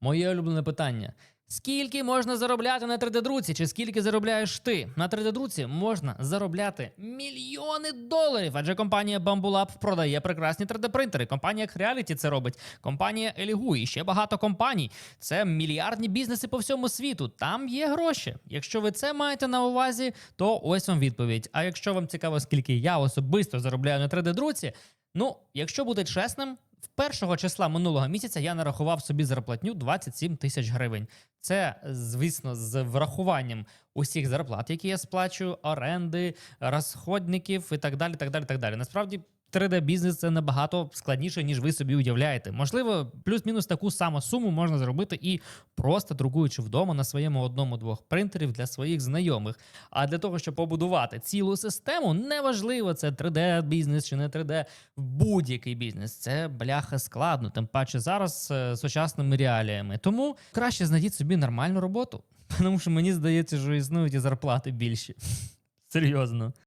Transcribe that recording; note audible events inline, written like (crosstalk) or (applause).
Моє улюблене питання. Скільки можна заробляти на 3D-друці, чи скільки заробляєш ти? На 3D-друці можна заробляти мільйони доларів, адже компанія Bamboo Lab продає прекрасні 3D-принтери. Компанія Creality це робить, компанія Eligu і ще багато компаній. Це мільярдні бізнеси по всьому світу. Там є гроші. Якщо ви це маєте на увазі, то ось вам відповідь. А якщо вам цікаво, скільки я особисто заробляю на 3D-друці, ну, якщо бути чесним, першого числа минулого місяця я нарахував собі зарплатню 27 тисяч гривень. Це, звісно, з врахуванням усіх зарплат, які я сплачую, оренди, розходників і так далі. так далі, так далі. Насправді. 3D-бізнес це набагато складніше, ніж ви собі уявляєте. Можливо, плюс-мінус таку саму суму можна зробити і просто друкуючи вдома на своєму одному-двох принтерів для своїх знайомих. А для того, щоб побудувати цілу систему, неважливо, це 3D-бізнес чи не 3D, будь-який бізнес. Це бляха складно, тим паче зараз е, сучасними реаліями. Тому краще знайдіть собі нормальну роботу. (laughs) Тому що мені здається, що існують і зарплати більші. (laughs) Серйозно.